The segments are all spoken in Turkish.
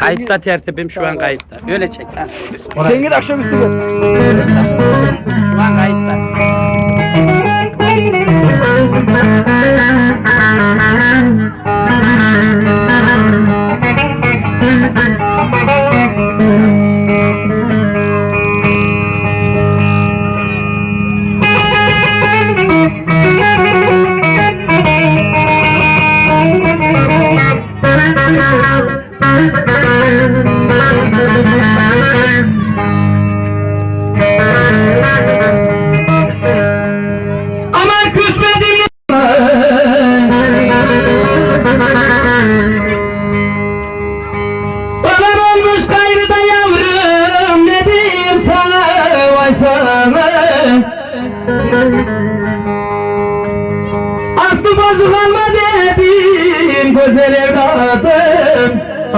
Kayıtta tertibim şu an kayıtta. Öyle çek. ha. Sen git akşamüstü ver. Şu an kayıtta. Aman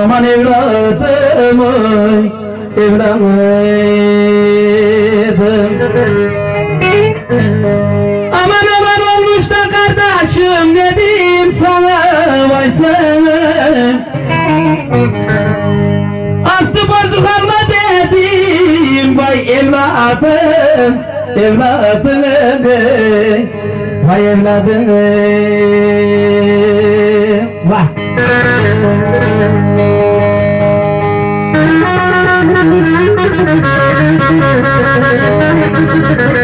Aman evladım oy Evladım Aman aman olmuş da kardeşim diyeyim sana vay sana. Aslı bozuk alma dedim vay evladım Evladım vay evladım Vay Aman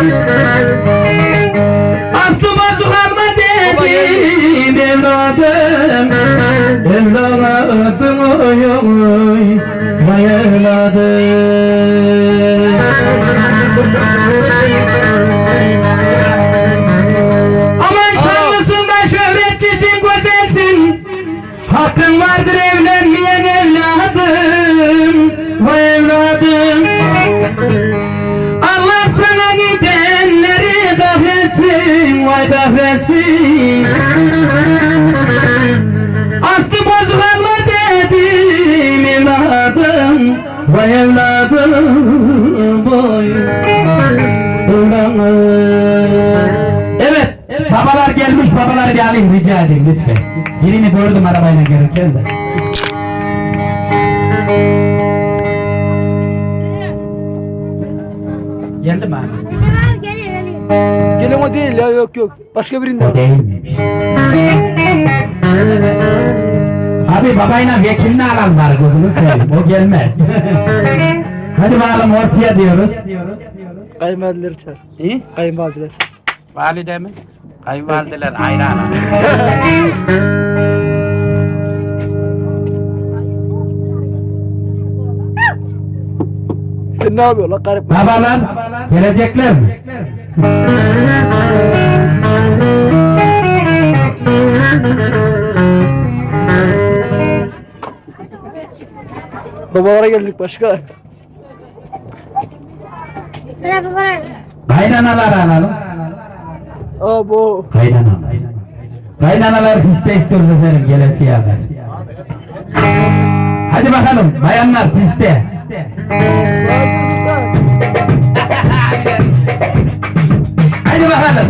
gelir Aslı Vay kahretsin Aslı bozuk alma dedim evladım Vay evladım evladım Evet, babalar gelmiş babalar bir alayım rica edeyim lütfen. Birini gördüm arabayla gelirken de. Geldi mi abi? Gelin o değil ya yok yok. Başka birinden. O değil miymiş? Abi babayla vekilini alan var gözünü seveyim. O gelmez. Hadi bakalım ortaya diyoruz. Kayınvalideleri çağır. İyi. Kayınvalideler. Valide mi? Kayınvalideler ayrı ana. Sen ne yapıyorsun lan garip? Babalar gelecekler mi? Babalara geldik başka. Kaynanalar alalım. Aa bu. Kaynanalar. Kaynanalar piste istiyoruz efendim gelesi haber. Hadi bakalım bayanlar piste. Hadi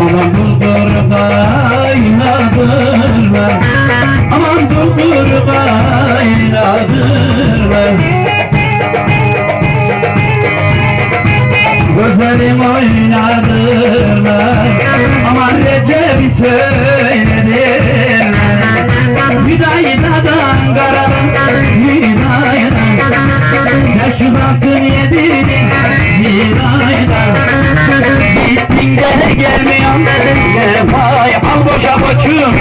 Aman bulgur kaynadırlar Aman bulgur kaynadırlar Gözlerim oynadırlar Aman Recep'i söylediler Hüdayidadan karadan Hüdayidan Ya şu hakkın yedin Hüdayidan Gittin de gelmiyorsun Vay al boşa koçum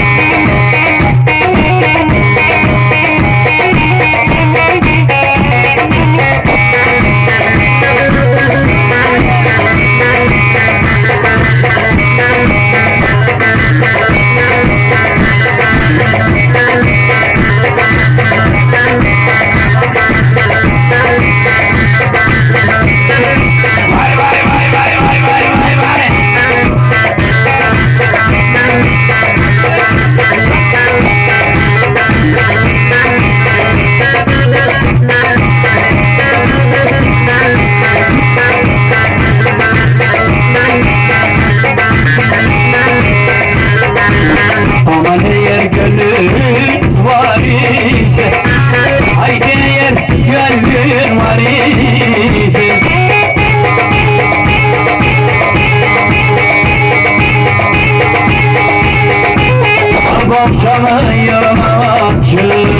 Bahçamı yamaçı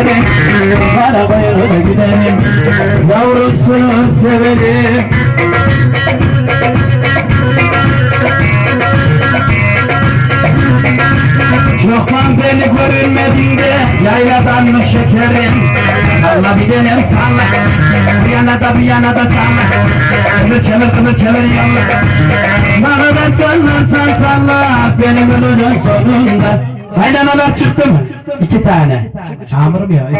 Yavrusunu severim Arabaya da giderim Yavrusunu severim Çoktan beni görülmedin de Yayladan mı şekerim Salla bir denem salla Bir yana da bir yana da salla Kını çevir kını çevir yalla Bana da sallarsan salla Benim ölürüm sonunda Aynen adam çıktı mı? İki tane. Hamurum ya.